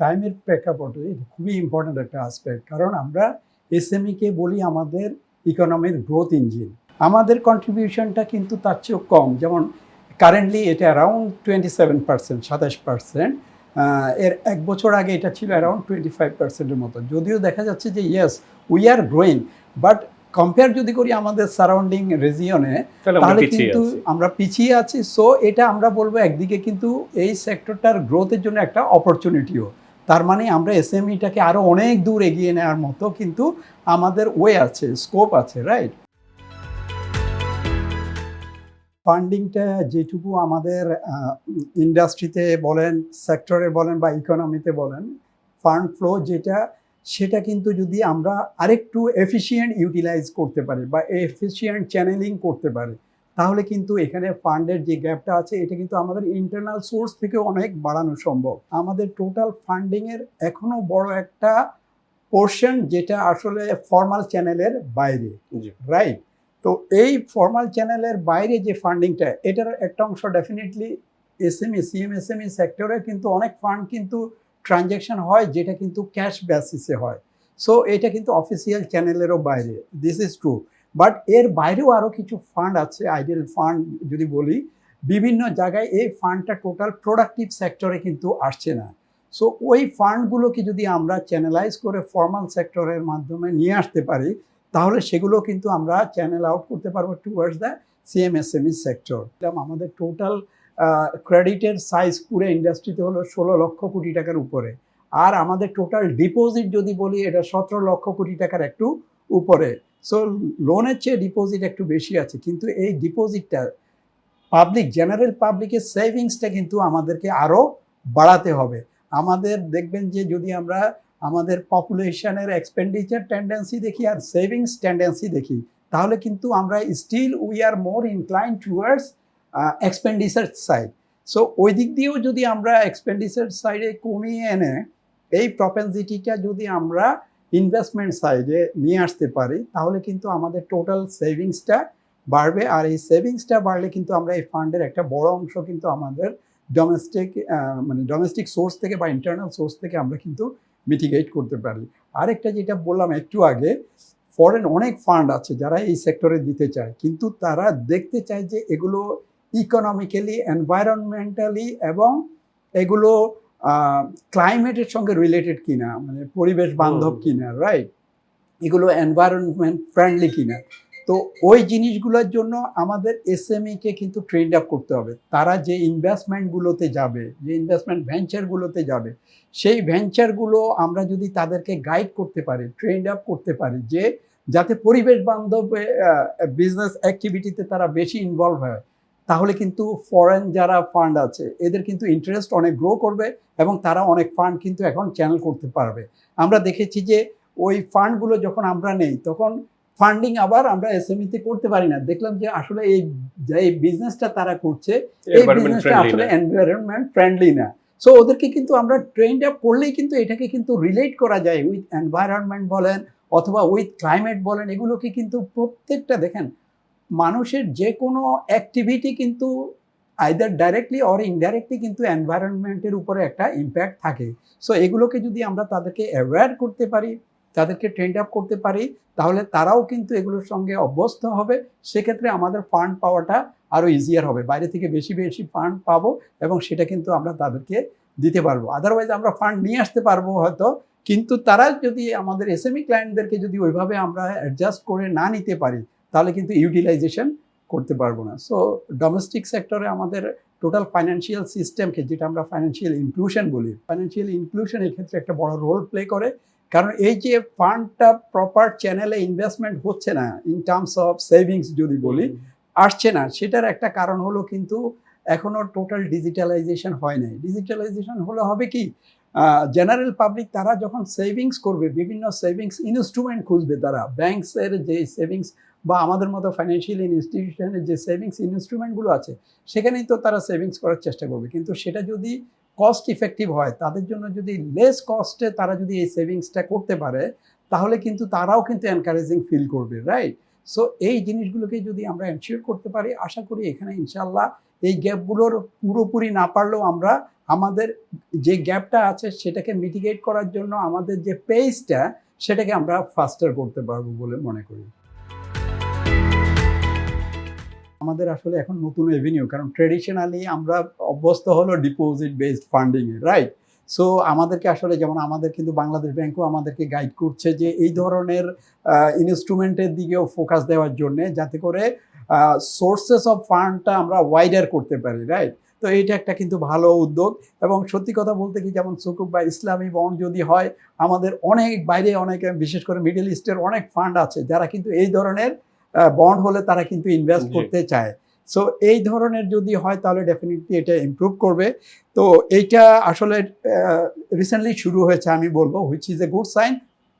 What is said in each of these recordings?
টাইমের প্রেক্ষাপটে এটা খুবই ইম্পর্ট্যান্ট একটা আসপেক্ট কারণ আমরা এসএমইকে বলি আমাদের ইকোনমির গ্রোথ ইঞ্জিন আমাদের কন্ট্রিবিউশনটা কিন্তু তার চেয়েও কম যেমন কারেন্টলি এটা অ্যারাউন্ড টোয়েন্টি সেভেন পার্সেন্ট সাতাশ পার্সেন্ট এর এক বছর আগে এটা ছিল অ্যারাউন্ড টোয়েন্টি ফাইভ পার্সেন্টের মতো। যদিও দেখা যাচ্ছে যে yes we are growing but compare যদি করি আমাদের সারাউন্ডিং রিজিয়নে তাহলে কিন্তু আমরা পিছিয়ে আছি। সো এটা আমরা বলব একদিকে কিন্তু এই সেক্টরটার গ্রোথের জন্য একটা অপরচুনিটিও তার মানে আমরা এসএমইটাকে আরও অনেক দূর এগিয়ে নেওয়ার মতো কিন্তু আমাদের ওয়ে আছে স্কোপ আছে রাইট ফান্ডিংটা যেটুকু আমাদের ইন্ডাস্ট্রিতে বলেন সেক্টরে বলেন বা ইকোনমিতে বলেন ফান্ড ফ্লো যেটা, সেটা কিন্তু যদি আমরা আরেকটু এফিসিয়েন্ট ইউটিলাইজ করতে পারি বা এফিসিয়েন্ট চ্যানেলিং করতে পারি তাহলে কিন্তু এখানে ফান্ডের যে গ্যাপটা আছে এটা কিন্তু আমাদের ইন্টারনাল সোর্স থেকে অনেক বাড়ানো সম্ভব। আমাদের টোটাল ফান্ডিংয়ের এখনও বড় একটা পোর্শন যেটা আসলে ফর্মাল চ্যানেলের বাইরে। রাইট তো এই ফর্মাল চ্যানেলের বাইরে যে ফান্ডিংটা এটার একটা অংশ ডেফিনেটলি এসএমই সিএমএসএমই সেক্টরে কিন্তু অনেক ফান্ড কিন্তু ট্রানজ্যাকশন হয় যেটা কিন্তু ক্যাশ বেসিসে হয়। সো এটা কিন্তু অফিসিয়াল চ্যানেলেরও বাইরে। দিস ইজ ট্রু বাট এর বাইরেও আরও কিছু ফান্ড আছে আইডিয়াল ফান্ড যদি বলি, বিভিন্ন জায়গায় এই ফান্ডটা টোটাল প্রোডাক্টিভ সেক্টরে কিন্তু আসছে না। সো ওই ফান্ডগুলোকে যদি আমরা চ্যানেলাইজ করে ফর্মাল সেক্টরের মাধ্যমে নিয়ে আসতে পারি, তাহলে সেগুলো কিন্তু আমরা চ্যানেল আউট করতে পারব টুয়ার্ডস দ্য সিএমএসএমই সেক্টর আমাদের টোটাল ক্রেডিটের সাইজ পুরো ইন্ডাস্ট্রিতে হলো ষোলো লক্ষ কোটি টাকার উপরে। আর আমাদের টোটাল ডিপোজিট যদি বলি, এটা সতেরো লক্ষ কোটি টাকার একটু উপরে। সো লোনের চেয়ে ডিপোজিট একটু বেশি আছে, কিন্তু এই ডিপোজিটটা পাবলিক জেনারেল পাবলিকের সেভিংসটা কিন্তু আমাদেরকে আরও বাড়াতে হবে। আমাদের দেখবেন যে যদি আমরা আমাদের পপুলেশনের এক্সপেন্ডিচার টেন্ডেন্সি দেখি আর সেভিংস টেন্ডেন্সি দেখি, তাহলে কিন্তু আমরা still we are more incline towards expenditure side so ওই দিক দিয়েও যদি আমরা এক্সপেন্ডিচার সাইডে কমিয়ে এনে, এই প্রপেন্সিটিটা যদি আমরা ইনভেস্টমেন্ট সাইডে নিয়ে আসতে পারি, তাহলে কিন্তু আমাদের টোটাল সেভিংসটা বাড়বে। আর এই সেভিংসটা বাড়লে কিন্তু আমরা এই ফান্ডের একটা বড় অংশ কিন্তু আমাদের ডোমেস্টিক মানে ডোমেস্টিক সোর্স থেকে বা ইন্টারনাল সোর্স থেকে আমরা কিন্তু মিটিগেট করতে পারি। আরেকটা যেটা বললাম একটু আগে ফরেন অনেক ফান্ড আছে যারা এই সেক্টরে দিতে চায়, কিন্তু তারা দেখতে চায় যে এগুলো ইকোনমিক্যালি এনভায়রনমেন্টালি এবং এগুলো ক্লাইমেটের সঙ্গে রিলেটেড কিনা মানে পরিবেশ বান্ধব কিনা রাইট এগুলো এনভায়রনমেন্ট ফ্রেন্ডলি কিনা। তো ওই জিনিসগুলোর জন্য আমাদের এসএমইকে কিন্তু ট্রেন্ড আপ করতে হবে। তারা যে ইনভেস্টমেন্টগুলোতে যাবে যে ইনভেস্টমেন্ট ভেঞ্চারগুলোতে যাবে সেই ভেঞ্চারগুলো আমরা যদি তাদেরকে গাইড করতে পারি ট্রেন্ড আপ করতে পারি যে যাতে পরিবেশ বান্ধব বিজনেস অ্যাক্টিভিটিতে তারা বেশি ইনভলভ হয় তাহলে কিন্তু ফরেন যারা ফান্ড আছে এদের কিন্তু ইন্টারেস্ট অনেক গ্রো করবে এবং তারা অনেক ফান্ড কিন্তু এখন চ্যানেল করতে পারবে। আমরা দেখেছি যে ওই ফান্ডগুলো যখন আমরা নেই তখন ফান্ডিং আবার আমরা এসএমইতে করতে পারি না। দেখলাম যে আসলে এই যে এই বিজনেসটা তারা করছে এই বিজনেসটা আসলে এনভায়রনমেন্ট ফ্রেন্ডলি না। সো ওদেরকে কিন্তু আমরা ট্রেন্ড আপ করলেই কিন্তু এটাকে কিন্তু রিলেট করা যায় উইথ এনভায়রনমেন্ট বলেন অথবা উইথ ক্লাইমেট বলেন এগুলোকে কিন্তু প্রত্যেকটা দেখেন মানুষের যে কোনো অ্যাক্টিভিটি কিন্তু আইদার ডাইরেক্টলি অর ইনডাইরেক্টলি কিন্তু এনভায়রনমেন্টের উপরে একটা ইম্প্যাক্ট থাকে। সো এগুলোকে যদি আমরা তাদেরকে অ্যাওয়্যার করতে পারি, তাদেরকে ট্রেন্ড আপ করতে পারি, তাহলে তারাও কিন্তু এগুলোর সঙ্গে অভ্যস্ত হবে। সেক্ষেত্রে আমাদের ফান্ড পাওয়াটা আরও ইজিয়ার হবে। বাইরে থেকে বেশি বেশি ফান্ড পাবো এবং সেটা কিন্তু আমরা তাদেরকে দিতে পারব। আদারওয়াইজ আমরা ফান্ড নিয়ে আসতে পারব হয়তো। কিন্তু তারা যদি আমাদের এসএমই ক্লায়েন্টদেরকে যদি ওইভাবে আমরা অ্যাডজাস্ট করে না নিতে পারি তাহলে কিন্তু ইউটিলাইজেশন করতে পারব না। সো ডোমেস্টিক সেক্টরে আমাদের টোটাল ফাইন্যান্সিয়াল সিস্টেমকে যেটা আমরা ফাইন্যান্সিয়াল ইনক্লুশন বলি ফাইন্যান্সিয়াল ইনক্লুশন ক্ষেত্রে একটা বড় রোল প্লে করে। কারণ এই যে ফান্ডটা প্রপার চ্যানেলে ইনভেস্টমেন্ট হচ্ছে না ইন টার্মস অফ সেভিংস যদি বলি আসছে না। সেটার একটা কারণ হলো কিন্তু এখনও টোটাল ডিজিটালাইজেশন হয় নাই। ডিজিটালাইজেশন হলে হবে কি? জেনারেল পাবলিক তারা যখন সেভিংস করবে বিভিন্ন সেভিংস ইনস্ট্রুমেন্ট খুঁজবে তারা। ব্যাংকসের যে সেভিংস বা আমাদের মতো ফাইন্যান্সিয়াল ইনস্টিটিউশনের যে সেভিংস ইনস্ট্রুমেন্টগুলো আছে, সেখানেই তো তারা সেভিংস করার চেষ্টা করবে। কিন্তু সেটা যদি কস্ট ইফেক্টিভ হয়, তাদের জন্য যদি লেস কস্টে তারা যদি এই সেভিংসটা করতে পারে, তাহলে কিন্তু তারাও কিন্তু এনকারেজিং ফিল করবে রাইট সো এই জিনিসগুলোকে যদি আমরা এনশিওর করতে পারি, আশা করি এখানে ইনশাল্লাহ এই গ্যাপগুলোর পুরোপুরি না পারলেও আমরা আমাদের যে গ্যাপটা আছে, সেটাকে মিটিগেট করার জন্য আমাদের যে পেজটা সেটাকে আমরা ফাস্টার করতে পারব বলে মনে করি। আমাদের আসলে এখন নতুন এভিনিউ কারণ ট্রেডিশনালি আমরা অভ্যস্ত হলো ডিপোজিট বেসড ফান্ডিংয়ে রাইট সো আমাদেরকে আসলে যেমন আমাদের কিন্তু বাংলাদেশ ব্যাংকও আমাদেরকে গাইড করছে যে এই ধরনের ইনস্ট্রুমেন্টের দিকেও ফোকাস দেওয়ার জন্য যাতে করে সোর্সেস অফ ফান্ডটা আমরা ওয়াইডার করতে পারি রাইট তো এইটা একটা কিন্তু ভালো উদ্যোগ এবং সত্যি কথা বলতে কি যেমন সুকুব বা ইসলামী বন্ড যদি হয়, আমাদের অনেক বাইরে অনেক, বিশেষ করে মিডল ইস্টের অনেক ফান্ড আছে যারা কিন্তু এই ধরনের বন্ড হলে তারা কিন্তু ইনভেস্ট করতে চায়। সো এই ধরনের যদি হয় তাহলে ডেফিনেটলি এটা ইমপ্রুভ করবে। তো এইটা আসলে রিসেন্টলি শুরু হয়েছে আমি বলব which is a good sign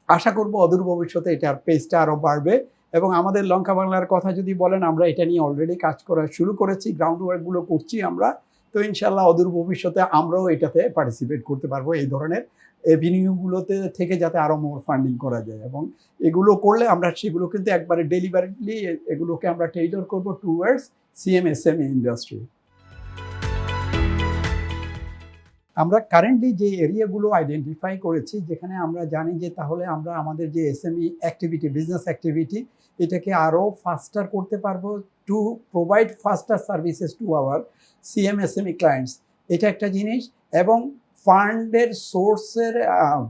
আশা করব অদূর ভবিষ্যতে এটার পেজটা আরও বাড়বে। এবং আমাদের লঙ্কা বাংলার কথা যদি বলেন আমরা এটা নিয়ে অলরেডি কাজ করা শুরু করেছি গ্রাউন্ড ওয়ার্কগুলো করছি আমরা। তো ইনশাল্লাহ অদূর ভবিষ্যতে আমরাও এটাতে পার্টিসিপেট করতে পারব এই ধরনের এভিনিউগুলোতে থেকে যাতে আরও মোর ফান্ডিং করা যায় এবং এগুলো করলে আমরা সেগুলো কিন্তু একবারে ডেলিভারিটলি এগুলোকে আমরা টেইলর করব টুয়ার্ডস সিএমএসএমই ইন্ডাস্ট্রি আমরা কারেন্টলি যে এরিয়াগুলো আইডেন্টিফাই করেছি, যেখানে আমরা জানি যে তাহলে আমরা আমাদের যে এসএমই অ্যাক্টিভিটি বিজনেস অ্যাক্টিভিটি এটাকে আরও ফাস্টার করতে পারব to provide faster services to our CMSME clients এটা একটা জিনিস এবং ফান্ডের সোর্সের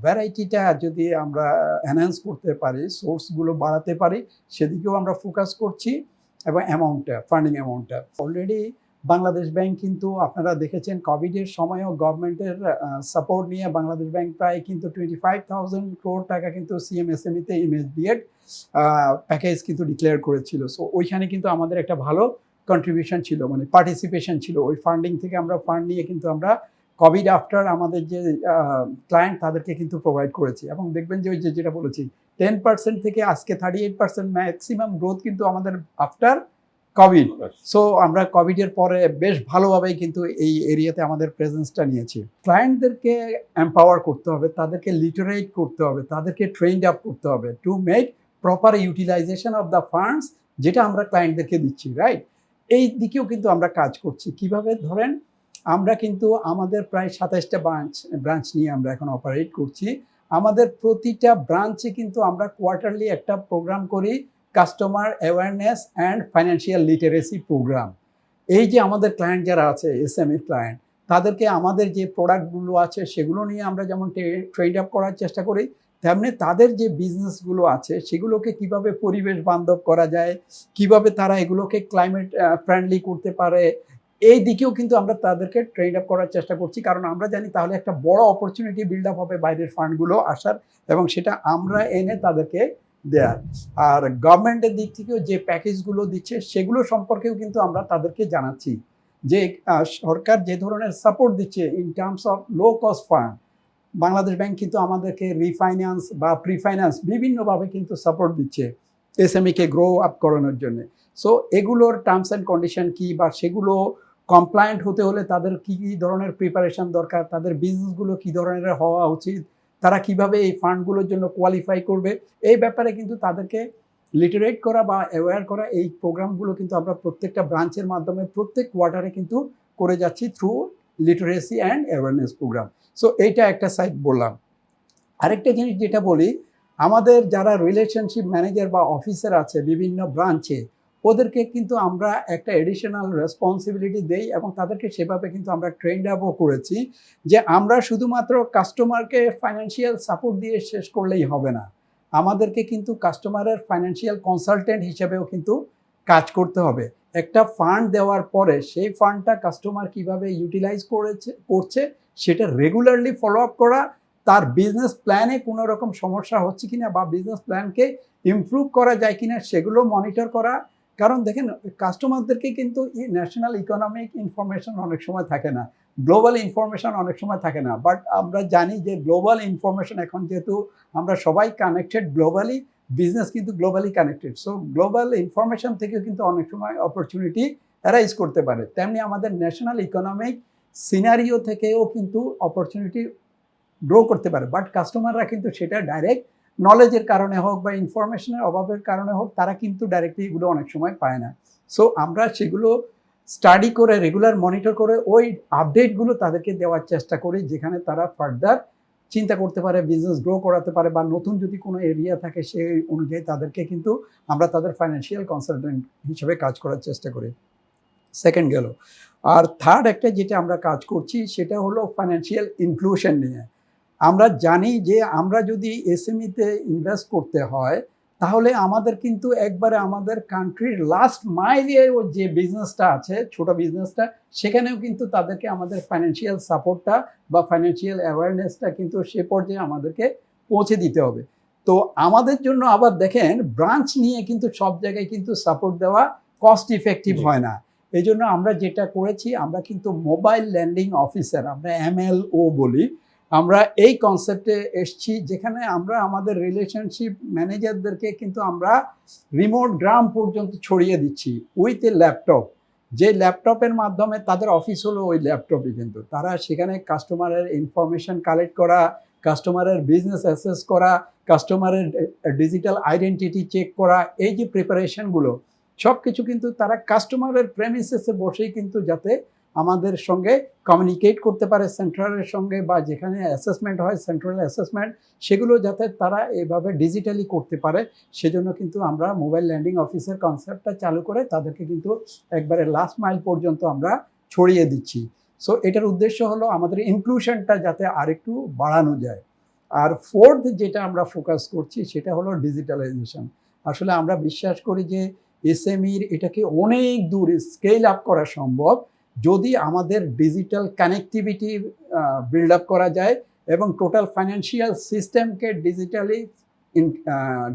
ভ্যারাইটিটা যদি আমরা এনহ্যান্স করতে পারি, সোর্সগুলো বাড়াতে পারি, সেদিকেও আমরা ফোকাস করছি, এবং অ্যামাউন্টটা ফান্ডিং অ্যামাউন্টটা অলরেডি বাংলাদেশ ব্যাংক কিন্তু আপনারা দেখেছেন কোভিডের সময়ও গভর্নমেন্টের সাপোর্ট নিয়ে বাংলাদেশ ব্যাংক প্রায় কিন্তু টোয়েন্টি ফাইভ থাউজেন্ড ক্রোড টাকা কিন্তু সিএমএসএমইতে ইমেজ বিএড প্যাকেজ কিন্তু ডিক্লেয়ার করেছিল। সো ওইখানে কিন্তু আমাদের একটা ভালো কন্ট্রিবিউশন ছিল মানে পার্টিসিপেশন ছিল। ওই ফান্ডিং থেকে আমরা ফান্ড নিয়ে কিন্তু আমরা কোভিড আফটার আমাদের যে ক্লায়েন্ট তাদেরকে কিন্তু প্রোভাইড করেছি। এবং দেখবেন যে ওই যে যেটা বলেছি টেন পার্সেন্ট থেকে আজকে thirty eight percent maximum growth কিন্তু আমাদের আফটার কোভিড সো আমরা কোভিডের পরে বেশ ভালোভাবেই কিন্তু এই এরিয়াতে আমাদের প্রেজেন্সটা নিয়েছি। ক্লায়েন্টদেরকে এম্পাওয়ার করতে হবে তাদেরকে লিটারেট করতে হবে তাদেরকে ট্রেন্ড আপ করতে হবে to make proper utilization of the funds যেটা আমরা ক্লায়েন্টদেরকে দিচ্ছি রাইট এই দিকেও কিন্তু আমরা কাজ করছি। কীভাবে? ধরেন আমরা কিন্তু আমাদের প্রায় সাতাইশটা ব্রাঞ্চ ব্রাঞ্চ নিয়ে আমরা এখন অপারেট করছি। আমাদের প্রতিটা ব্রাঞ্চে কিন্তু আমরা কোয়ার্টারলি একটা প্রোগ্রাম করি customer awareness and financial literacy program এই যে আমাদের ক্লায়েন্ট যারা আছে এস এসএমই ক্লায়েন্ট তাদেরকে আমাদের যে প্রোডাক্টগুলো আছে, সেগুলো নিয়ে আমরা যেমন ট্রেড আপ করার চেষ্টা করি, তেমনি তাদের যে বিজনেসগুলো আছে, সেগুলোকে কীভাবে পরিবেশ বান্ধব করা যায়, কীভাবে তারা এগুলোকে ক্লাইমেট ফ্রেন্ডলি করতে পারে এই দিকেও কিন্তু আমরা তাদেরকে ট্রেড আপ করার চেষ্টা করছি। কারণ আমরা জানি তাহলে একটা বড় অপরচুনিটি বিল্ড আপ হবে বাইরের ফান্ডগুলো আসার এবং সেটা আমরা এনে তাদেরকে দেয়ার। আর গভর্নমেন্টের দিক থেকেও যে প্যাকেজগুলো দিচ্ছে, সেগুলো সম্পর্কেও কিন্তু আমরা তাদেরকে জানাচ্ছি যে সরকার যে ধরনের সাপোর্ট দিচ্ছে in terms of low cost fund Bangladesh bank কিন্তু আমাদেরকে রিফাইন্যান্স বা প্রিফাইন্যান্স বিভিন্নভাবে কিন্তু সাপোর্ট দিচ্ছে এস এম এসএমইকে গ্রো আপ করানোর জন্য। সো এগুলোর টার্মস অ্যান্ড কন্ডিশন কী বা সেগুলো কমপ্লায়েন্ট হতে হলে তাদের কি কি ধরনের প্রিপারেশন দরকার, তাদের বিজনেসগুলো কি ধরনের হওয়া উচিত, তারা কীভাবে এই ফান্ডগুলোর জন্য কোয়ালিফাই করবে, এই ব্যাপারে কিন্তু তাদেরকে লিটারেট করা বা অ্যাওয়্যার করা, এই প্রোগ্রামগুলো কিন্তু আমরা প্রত্যেকটা ব্রাঞ্চের মাধ্যমে প্রত্যেক কোয়ার্টারে কিন্তু করে যাচ্ছি through literacy and awareness program so এইটা একটা সাইড বললাম। আরেকটা জিনিস যেটা বলি, আমাদের যারা রিলেশনশিপ ম্যানেজার বা অফিসার আছে বিভিন্ন ব্রাঞ্চে ওদেরকে কিন্তু আমরা একটা এডিশনাল রেসপন্সিবিলিটি দেই এবং তাদেরকে সেভাবে কিন্তু আমরা ট্রেন্ড আপও করেছি যে আমরা শুধুমাত্র কাস্টমারকে ফাইন্যান্সিয়াল সাপোর্ট দিয়ে শেষ করলেই হবে না। আমাদেরকে কিন্তু কাস্টমারের ফাইন্যান্সিয়াল কনসালটেন্ট হিসেবেও কিন্তু কাজ করতে হবে। একটা ফান্ড দেওয়ার পরে সেই ফান্ডটা কাস্টমার কীভাবে ইউটিলাইজ করেছে, করছে সেটা রেগুলারলি ফলো আপ করা, তার বিজনেস প্ল্যানে কোনো রকম সমস্যা হচ্ছে কিনা বা বিজনেস প্ল্যানকে ইমপ্রুভ করা যায় কিনা সেগুলো মনিটর করা কারণ দেখেন কাস্টমারদেরকে কিন্তু ন্যাশনাল ইকোনমিক ইনফরমেশন অনেক সময় থাকে না গ্লোবাল ইনফরমেশন অনেক সময় থাকে না বাট আমরা জানি যে গ্লোবাল ইনফরমেশন এখন যেহেতু আমরা সবাই কানেক্টেড গ্লোবালি বিজনেস কিন্তু globally connected so global information থেকেও কিন্তু অনেক সময় অপরচুনিটি অ্যারাইজ করতে পারে। তেমনি আমাদের ন্যাশনাল ইকোনমিক সিনারিও থেকেও কিন্তু অপরচুনিটি গ্রো করতে পারে বাট কাস্টমাররা কিন্তু সেটা ডাইরেক্ট নলেজের কারণে হোক বা ইনফরমেশনের অভাবের কারণে হোক, তারা কিন্তু ডাইরেক্টলি এগুলো অনেক সময় পায় না। সো আমরা সেগুলো স্টাডি করে রেগুলার মনিটর করে ওই আপডেটগুলো তাদেরকে দেওয়ার চেষ্টা করি, যেখানে তারা ফার্দার চিন্তা করতে পারে বিজনেস গ্রো করাতে পারে বা নতুন যদি কোনো এরিয়া থাকে সেই অনুযায়ী তাদেরকে কিন্তু আমরা তাদের ফাইন্যান্সিয়াল কনসালটেন্ট হিসেবে কাজ করার চেষ্টা করি। সেকেন্ড গেল। আর থার্ড একটা যেটা আমরা কাজ করছি, সেটা হলো ফাইন্যান্সিয়াল ইনক্লুশন নিয়ে। আমরা জানি যে আমরা যদি এসএমইতে ইনভেস্ট করতে হয় তাহলে আমাদের কিন্তু একবারে আমাদের কান্ট্রির লাস্ট মাইলে যে বিজনেসটা আছে ছোট বিজনেসটা সেখানেও কিন্তু তাদেরকে আমাদের ফাইন্যান্সিয়াল সাপোর্টটা বা ফাইন্যান্সিয়াল অ্যাওয়ারনেসটা কিন্তু সে পর্যায়ে আমাদেরকে পৌঁছে দিতে হবে। তো আমাদের জন্য আবার দেখেন ব্রাঞ্চ নিয়ে কিন্তু সব জায়গায় কিন্তু সাপোর্ট দেওয়া কস্ট ইফেক্টিভ হয় না। এই জন্য আমরা যেটা করেছি আমরা কিন্তু মোবাইল ল্যান্ডিং অফিসার আমরা এমএলও বলি আমরা এই কনসেপ্টে এসছি যেখানে আমরা আমাদের রিলেশনশিপ ম্যানেজারদেরকে কিন্তু আমরা রিমোট গ্রাম পর্যন্ত ছড়িয়ে দিচ্ছি উইথ এ ল্যাপটপ যে ল্যাপটপের মাধ্যমে তাদের অফিস হলো ওই ল্যাপটপে কিন্তু। তারা সেখানে কাস্টমারের ইনফরমেশন কালেক্ট করা কাস্টমারের বিজনেস অ্যাসেস করা কাস্টমারের ডিজিটাল আইডেন্টিটি চেক করা, এই যে প্রিপারেশনগুলো সব কিছু কিন্তু তারা কাস্টমারের প্রেমিসেসে বসেই কিন্তু যাতে আমাদের সঙ্গে কমিউনিকেট করতে পারে সেন্ট্রালের সঙ্গে বা যেখানে অ্যাসেসমেন্ট হয় সেন্ট্রাল অ্যাসেসমেন্ট সেগুলো যাতে তারা এভাবে ডিজিটালি করতে পারে, সেজন্য কিন্তু আমরা মোবাইল ল্যান্ডিং অফিসের কনসেপ্টটা চালু করে তাদেরকে কিন্তু একবারে লাস্ট মাইল পর্যন্ত আমরা ছড়িয়ে দিচ্ছি। সো এটার উদ্দেশ্য হলো আমাদের ইনক্লুশনটা যাতে আরেকটু বাড়ানো যায়। আর ফোর্থ যেটা আমরা ফোকাস করছি, সেটা হলো ডিজিটালাইজেশন আসলে আমরা বিশ্বাস করি যে এসএমইর এটাকে অনেক দূর স্কেল আপ করা সম্ভব। যদি আমাদের ডিজিটাল কানেক্টিভিটি বিল্ড আপ করা যায় এবং টোটাল ফাইন্যান্সিয়াল সিস্টেমকে ডিজিটালি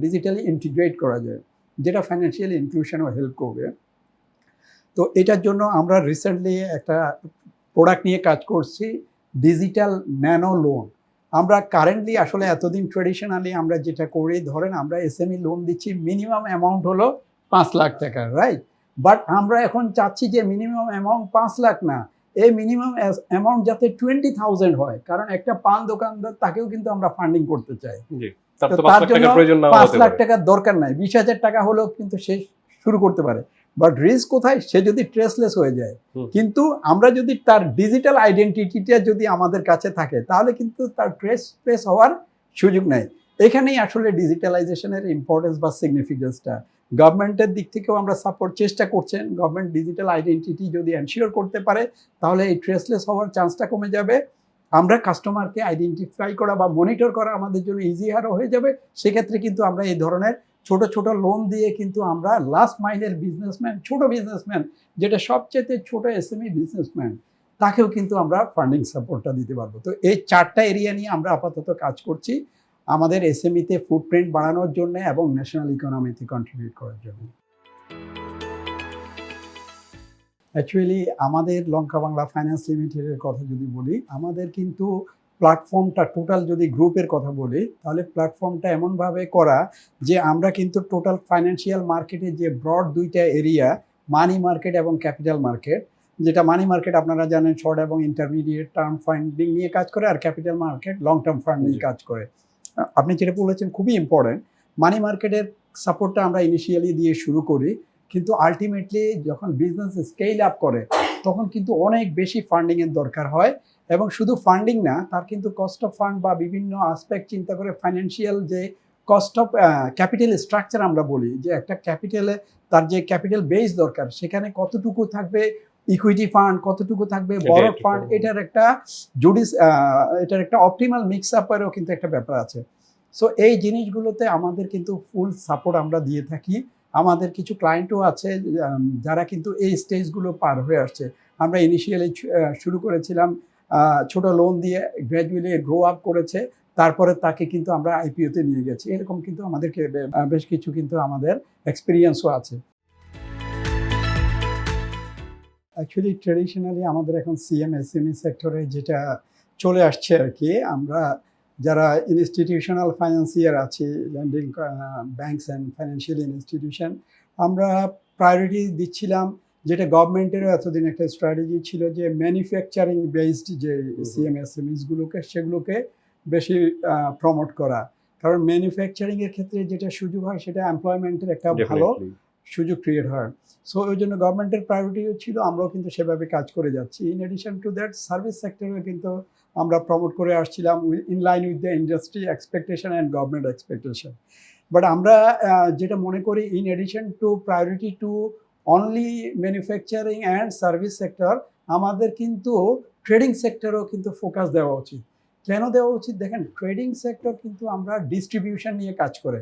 ডিজিটালি ইন্টিগ্রেট করা যায়, যেটা ফাইন্যান্সিয়াল ইনক্লুশনও হেল্প করবে। তো এটার জন্য আমরা রিসেন্টলি একটা প্রোডাক্ট নিয়ে কাজ করছি ডিজিটাল ন্যানো লোন আমরা কারেন্টলি আসলে এতদিন ট্রেডিশনালি আমরা যেটা করি, ধরেন আমরা এসএমই লোন দিচ্ছি মিনিমাম অ্যামাউন্ট হলো পাঁচ লাখ টাকা রাইট বাট আমরা এখন চাচ্ছি যে মিনিমাম অ্যামাউন্ট পাঁচ লাখ না। এই মিনিমাম অ্যামাউন্ট যাতে টোয়েন্টি থাউজেন্ড হয়। কারণ একটা পান দোকানদার তাকেও কিন্তু আমরা ফান্ডিং করতে চাই। তার জন্য টাকার পাঁচ লাখ টাকার দরকার নাই। বিশ হাজার টাকা হলেও কিন্তু সে শুরু করতে পারে। বাট রিস্ক কোথায়? সে যদি ট্রেসলেস হয়ে যায়। কিন্তু আমরা যদি তার ডিজিটাল আইডেন্টিটিটা যদি আমাদের কাছে থাকে তাহলে কিন্তু তার ট্রেস ট্রেস হওয়ার সুযোগ নেই। এখানেই আসলে ডিজিটালাইজেশনের ইম্পর্টেন্স বা সিগনিফিকেন্সটা গভর্নমেন্টের দিক থেকেও আমরা সাপোর্ট চেষ্টা করছেন। গভর্নমেন্ট ডিজিটাল আইডেন্টিটি যদি এনশিওর করতে পারে, তাহলে এই ট্রেসলেস হওয়ার চান্সটা কমে যাবে। আমরা কাস্টমারকে আইডেন্টিফাই করা বা মনিটর করা আমাদের জন্য ইজি আরও হয়ে যাবে। সেক্ষেত্রে কিন্তু আমরা এই ধরনের ছোট ছোট লোন দিয়ে কিন্তু আমরা লাস্ট মাইলের বিজনেসম্যান ছোট বিজনেসম্যান যেটা সবচেয়ে ছোট এসএমই বিজনেসম্যান তাকেও কিন্তু আমরা ফান্ডিং সাপোর্টটা দিতে পারব। তো এই চারটা এরিয়া নিয়ে আমরা আপাতত কাজ করছি। আমাদের এসএমইতে ফুটপ্রিন্ট বাড়ানোর জন্য এবং ন্যাশনাল ইকোনমিতে কন্ট্রিবিউট করার জন্য। অ্যাকচুয়ালি আমাদের লঙ্কা বাংলা ফাইন্যান্স লিমিটেডের কথা যদি বলি আমাদের কিন্তু প্ল্যাটফর্মটা টোটাল যদি গ্রুপের কথা বলি তাহলে প্ল্যাটফর্মটা এমনভাবে করা যে আমরা কিন্তু টোটাল ফাইন্যান্সিয়াল মার্কেটে যে ব্রড দুইটা এরিয়া মানি মার্কেট এবং ক্যাপিটাল মার্কেট যেটা মানি মার্কেট আপনারা জানেন শর্ট এবং ইন্টারমিডিয়েট টার্ম ফান্ডিং নিয়ে কাজ করে আর capital market long term fund নিয়ে কাজ করে। আপনি যেটা বলেছেন খুবই ইম্পর্টেন্ট মানি মার্কেটের সাপোর্টটা আমরা ইনিশিয়ালি দিয়ে শুরু করি, কিন্তু আলটিমেটলি যখন বিজনেস স্কেল আপ করে, তখন কিন্তু অনেক বেশি ফান্ডিংয়ের দরকার হয়, এবং শুধু ফান্ডিং না, তার কিন্তু কস্ট অফ ফান্ড বা বিভিন্ন আসপেক্ট চিন্তা করে ফাইন্যান্সিয়াল যে কস্ট অফ ক্যাপিটাল স্ট্রাকচার আমরা বলি, যে একটা ক্যাপিটালে তার যে ক্যাপিটাল বেস দরকার, সেখানে কতটুকু থাকবে ইকুইটি ফান্ড কতটুকু থাকবে বড় ফান্ড এটার একটা জুডিস এটার একটা অপটিমাল মিক্স আপেরও কিন্তু একটা ব্যাপার আছে। সো এই জিনিসগুলোতে আমাদের কিন্তু ফুল সাপোর্ট আমরা দিয়ে থাকি। আমাদের কিছু ক্লায়েন্টও আছে যারা কিন্তু এই স্টেজগুলো পার হয়ে আসছে। আমরা ইনিশিয়ালি শুরু করেছিলাম ছোট লোন দিয়ে গ্র্যাজুয়ালি গ্রো আপ করেছে। তারপরে তাকে কিন্তু আমরা আইপিওতে নিয়ে গেছি। এরকম কিন্তু আমাদেরকে বেশ কিছু কিন্তু আমাদের এক্সপিরিয়েন্সও আছে। অ্যাকচুয়ালি ট্রেডিশনালি আমাদের এখন সিএম এসএমই সেক্টরে যেটা চলে আসছে আর কি আমরা যারা ইনস্টিটিউশনাল ফাইন্যান্সিয়ার আছি lending banks and financial institution আমরা প্রায়োরিটি দিচ্ছিলাম যেটা গভর্নমেন্টেরও এতদিন একটা স্ট্র্যাটেজি ছিল যে ম্যানুফ্যাকচারিং বেসড যে। সিএমএসএমইসগুলোকে সেগুলোকে বেশি প্রমোট করা কারণ ম্যানুফ্যাকচারিংয়ের ক্ষেত্রে যেটা সুযোগ হয় সেটা এমপ্লয়মেন্টের একটা ভালো. সুযোগ ক্রিয়েট হয়। সো ওই জন্য গভর্নমেন্টের প্রায়োরিটি ছিল, আমরাও কিন্তু সেভাবে কাজ করে যাচ্ছি। In addition to that service সেক্টরে কিন্তু আমরা প্রমোট করে আসছিলাম in line with the industry expectation and government expectation but আমরা যেটা মনে করি in addition to priority to only manufacturing and service sector আমাদের কিন্তু ট্রেডিং সেক্টরেও কিন্তু ফোকাস দেওয়া উচিত। কেন দেওয়া উচিত? দেখেন ট্রেডিং সেক্টর কিন্তু আমরা ডিস্ট্রিবিউশন নিয়ে কাজ করে।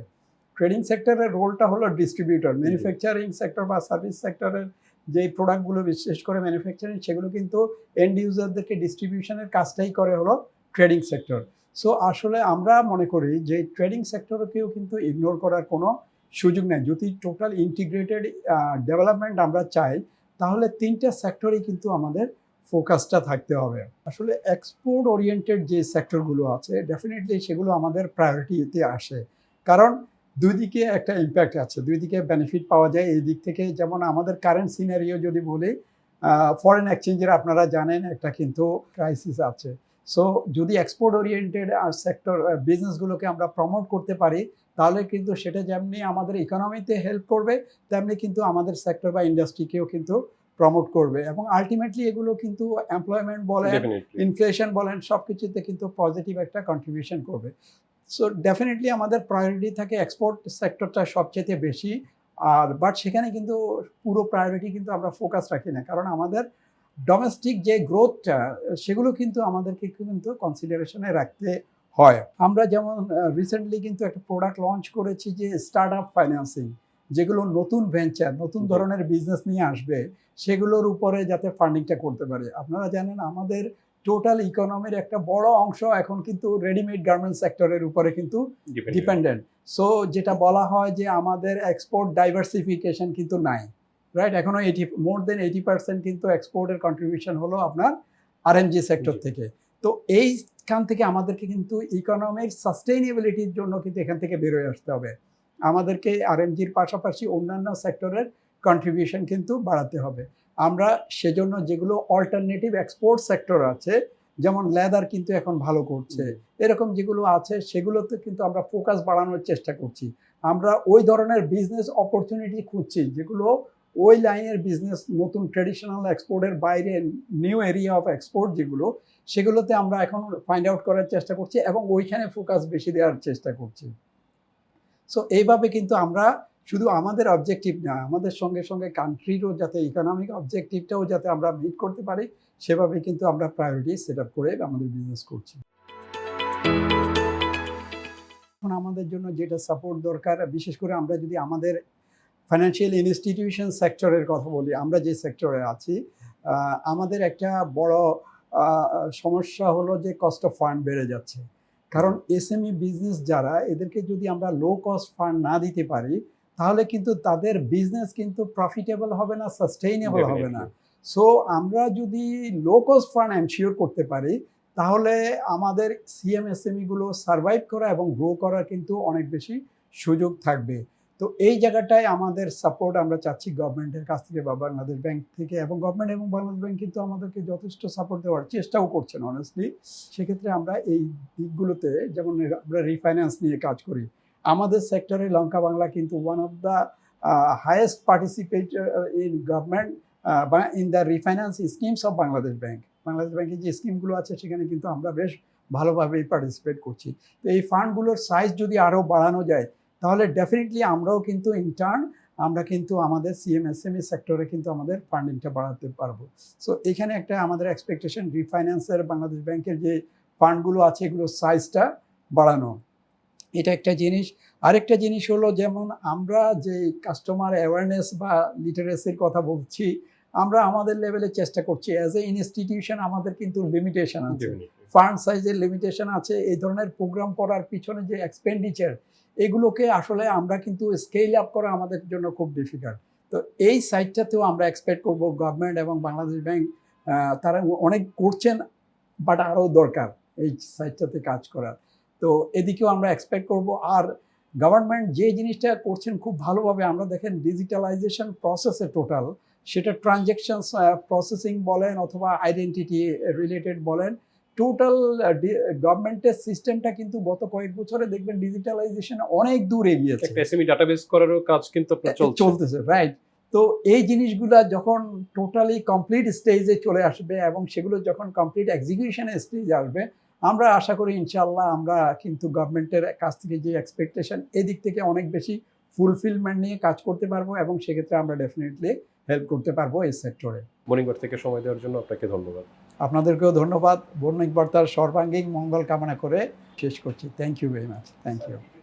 ট্রেডিং সেক্টরের রোলটা হলো ডিস্ট্রিবিউটর ম্যানুফ্যাকচারিং সেক্টর বা সার্ভিস সেক্টরের যে প্রোডাক্টগুলো বিশেষ করে ম্যানুফ্যাকচারিং সেগুলো কিন্তু এন্ড ইউজারদেরকে ডিস্ট্রিবিউশনের কাজটাই করে হলো ট্রেডিং সেক্টর সো আসলে আমরা মনে করি যে ট্রেডিং সেক্টরকেও কিন্তু ইগনোর করার কোনো সুযোগ নেই। যদি টোটাল ইন্টিগ্রেটেড ডেভেলপমেন্ট আমরা চাই তাহলে তিনটা সেক্টরেই কিন্তু আমাদের ফোকাসটা থাকতে হবে। আসলে এক্সপোর্ট ওরিয়েন্টেড যে সেক্টরগুলো আছে ডেফিনেটলি সেগুলো আমাদের প্রায়োরিটিতে আসে। কারণ দুই দিকে একটা ইম্প্যাক্ট আছে দুই দিকে বেনিফিট পাওয়া যায়। এই দিক থেকে যেমন আমাদের কারেন্ট সিনারিও যদি বলি ফরেন এক্সচেঞ্জের আপনারা জানেন একটা কিন্তু ক্রাইসিস আছে। সো যদি এক্সপোর্ট ওরিয়েন্টেড আর সেক্টর বিজনেসগুলোকে আমরা প্রমোট করতে পারি তাহলে কিন্তু সেটা যেমনি আমাদের ইকোনমিতে হেল্প করবে তেমনি কিন্তু আমাদের সেক্টর বা ইন্ডাস্ট্রিকেও কিন্তু প্রমোট করবে। এবং আলটিমেটলি এগুলো কিন্তু এমপ্লয়মেন্ট বলেন ইনফ্লেশন বলেন সব কিছুতে কিন্তু পজিটিভ একটা কন্ট্রিবিউশন করবে। সো ডেফিনেটলি আমাদের প্রায়োরিটি থাকে এক্সপোর্ট সেক্টরটা সবচেয়ে বেশি। আর বাট সেখানে কিন্তু পুরো প্রায়োরিটি কিন্তু আমরা ফোকাস রাখি না। কারণ আমাদের ডোমেস্টিক যে গ্রোথটা সেগুলো কিন্তু আমাদেরকে কিন্তু কনসিডারেশনে রাখতে হয়। আমরা যেমন রিসেন্টলি কিন্তু একটা প্রোডাক্ট লঞ্চ করেছি যে স্টার্ট আপ ফাইন্যান্সিং যেগুলো নতুন ভেঞ্চার নতুন ধরনের বিজনেস নিয়ে আসবে সেগুলোর উপরে যাতে ফান্ডিংটা করতে পারে। আপনারা জানেন আমাদের টোটাল ইকোনমির একটা বড় অংশ এখন কিন্তু রেডিমেড গার্মেন্ট সেক্টরের উপরে কিন্তু ডিপেন্ডেন্ট সো যেটা বলা হয় যে আমাদের এক্সপোর্ট ডাইভার্সিফিকেশন কিন্তু নাই রাইট এখনও এইটি মোর দেন এইটি পার্সেন্ট কিন্তু এক্সপোর্টের কন্ট্রিবিউশন হলো আপনার আরএমজি সেক্টর জি। থেকে। তো এইখান থেকে আমাদেরকে কিন্তু ইকোনমির সাস্টেইনেবিলিটির জন্য কিন্তু এখান থেকে বেরোয় আসতে হবে। আমাদেরকে আরএমজির পাশাপাশি অন্যান্য সেক্টরের কন্ট্রিবিউশন কিন্তু বাড়াতে হবে। আমরা সেজন্য যেগুলো অল্টারনেটিভ এক্সপোর্ট সেক্টর আছে যেমন লেদার কিন্তু এখন ভালো করছে। এরকম যেগুলো আছে সেগুলোতে কিন্তু আমরা ফোকাস বাড়ানোর চেষ্টা করছি। আমরা ওই ধরনের বিজনেস অপরচুনিটি খুঁজছি যেগুলো ওই লাইনের বিজনেস নতুন ট্রেডিশনাল এক্সপোর্টের বাইরে নিউ এরিয়া অফ এক্সপোর্ট যেগুলো সেগুলোতে আমরা এখন ফাইন্ড আউট করার চেষ্টা করছি এবং ওইখানে ফোকাস বেশি দেওয়ার চেষ্টা করছি। সো এইভাবে কিন্তু আমরা শুধু আমাদের অবজেক্টিভ না, আমাদের সঙ্গে সঙ্গে কান্ট্রিরও যাতে ইকোনমিক অবজেক্টিভটাও যাতে আমরা মিট করতে পারি, সেভাবে কিন্তু আমরা প্রায়োরিটি সেট আপ করে আমাদের বিজনেস করছি। এখন আমাদের জন্য যেটা সাপোর্ট দরকার, বিশেষ করে আমরা যদি আমাদের ফাইন্যান্সিয়াল ইনস্টিটিউশন সেক্টরের কথা বলি, আমরা যে সেক্টরে আছি আমাদের একটা বড় সমস্যা হলো যে কস্ট অফ ফান্ড বেড়ে যাচ্ছে। কারণ এসএমই বিজনেস যারা, এদেরকে যদি আমরা লো কস্ট ফান্ড না দিতে পারি তাহলে কিন্তু তাদের বিজনেস কিন্তু প্রফিটেবল হবে না সাস্টেইনেবল হবে না। সো আমরা যদি লো কস্ট ফান্ড এনশিওর করতে পারি তাহলে আমাদের সিএমএসএমইগুলো সার্ভাইভ করা এবং গ্রো করার কিন্তু অনেক বেশি সুযোগ থাকবে। তো এই জায়গাটায় আমাদের সাপোর্ট আমরা চাচ্ছি গভর্নমেন্টের কাছ থেকে বা বাংলাদেশ ব্যাংক থেকে এবং গভর্নমেন্ট এবং বাংলাদেশ ব্যাংক কিন্তু আমাদেরকে যথেষ্ট সাপোর্ট দেওয়ার চেষ্টাও করছেন অনেস্টলি সেক্ষেত্রে আমরা এই দিকগুলোতে যেমন আমরা রিফাইন্যান্স নিয়ে কাজ করি আমাদের সেক্টরে লঙ্কা বাংলা কিন্তু one of the highest participate in government in the refinance schemes of Bangladesh bank Bangladesh ব্যাংকের যে স্কিমগুলো আছে সেখানে কিন্তু আমরা বেশ ভালোভাবেই পার্টিসিপেট করছি। তো এই ফান্ডগুলোর সাইজ যদি আরও বাড়ানো যায়, তাহলে ডেফিনেটলি আমরাও কিন্তু ইন্টার্ন আমরা কিন্তু আমাদের সিএমএসএমই সেক্টরে কিন্তু আমাদের ফান্ডিংটা বাড়াতে পারব। সো এখানে একটা আমাদের এক্সপেকটেশন রিফাইন্যান্সের বাংলাদেশ ব্যাংকের যে ফান্ডগুলো আছে, এগুলোর সাইজটা বাড়ানো। এটা একটা জিনিস। আরেকটা জিনিস হলো যেমন আমরা যে কাস্টমার অ্যাওয়ারনেস বা লিটারেসির কথা বলছি আমরা আমাদের লেভেলে চেষ্টা করছি। অ্যাজ এ ইনস্টিটিউশন আমাদের কিন্তু লিমিটেশন আছে। ফান্ড সাইজের লিমিটেশন আছে। এই ধরনের প্রোগ্রাম করার পিছনে যে এক্সপেন্ডিচার এগুলোকে আসলে আমরা কিন্তু স্কেল আপ করা আমাদের জন্য খুব ডিফিকাল্ট তো এই সাইডটাতেও আমরা এক্সপেক্ট করব গভর্নমেন্ট এবং বাংলাদেশ ব্যাংক তারা অনেক করছেন বাট আরও দরকার এই সাইডটাতে কাজ করার। তো এদিকেও আমরা এক্সপেক্ট করব। আর গভর্নমেন্ট যে জিনিসটা করছেন খুব ভালোভাবে আমরা দেখেন ডিজিটালাইজেশন প্রসেসে টোটাল সেটা ট্রানজ্যাকশনস প্রসেসিং বলেন অথবা আইডেন্টিটি রিলেটেড বলেন টোটাল গভর্নমেন্টের সিস্টেমটা কিন্তু গত কয়েক বছরে দেখবেন ডিজিটালাইজেশন অনেক দূর এগিয়েছে একটা এসএমই ডাটাবেস করারও কাজ কিন্তু চলতেছে রাইট তো এই জিনিসগুলা যখন টোটালি কমপ্লিট স্টেজে চলে আসবে এবং সেগুলো যখন কমপ্লিট এক্সিকিউশনের স্টেজে আসবে আমরা আশা করি ইনশাল্লাহ আমরা কিন্তু গভর্নমেন্টের কাছ থেকে যে এক্সপেকটেশন এদিক থেকে অনেক বেশি ফুলফিলমেন্ট নিয়ে কাজ করতে পারব এবং সেক্ষেত্রে আমরা ডেফিনেটলি হেল্প করতে পারব এই সেক্টরে মর্নিংবার থেকে সময় দেওয়ার জন্য আপনাকে ধন্যবাদ। আপনাদেরকেও ধন্যবাদ। বর্ণিক বার্তার সর্বাঙ্গীন মঙ্গল কামনা করে শেষ করছি। Thank you very much thank you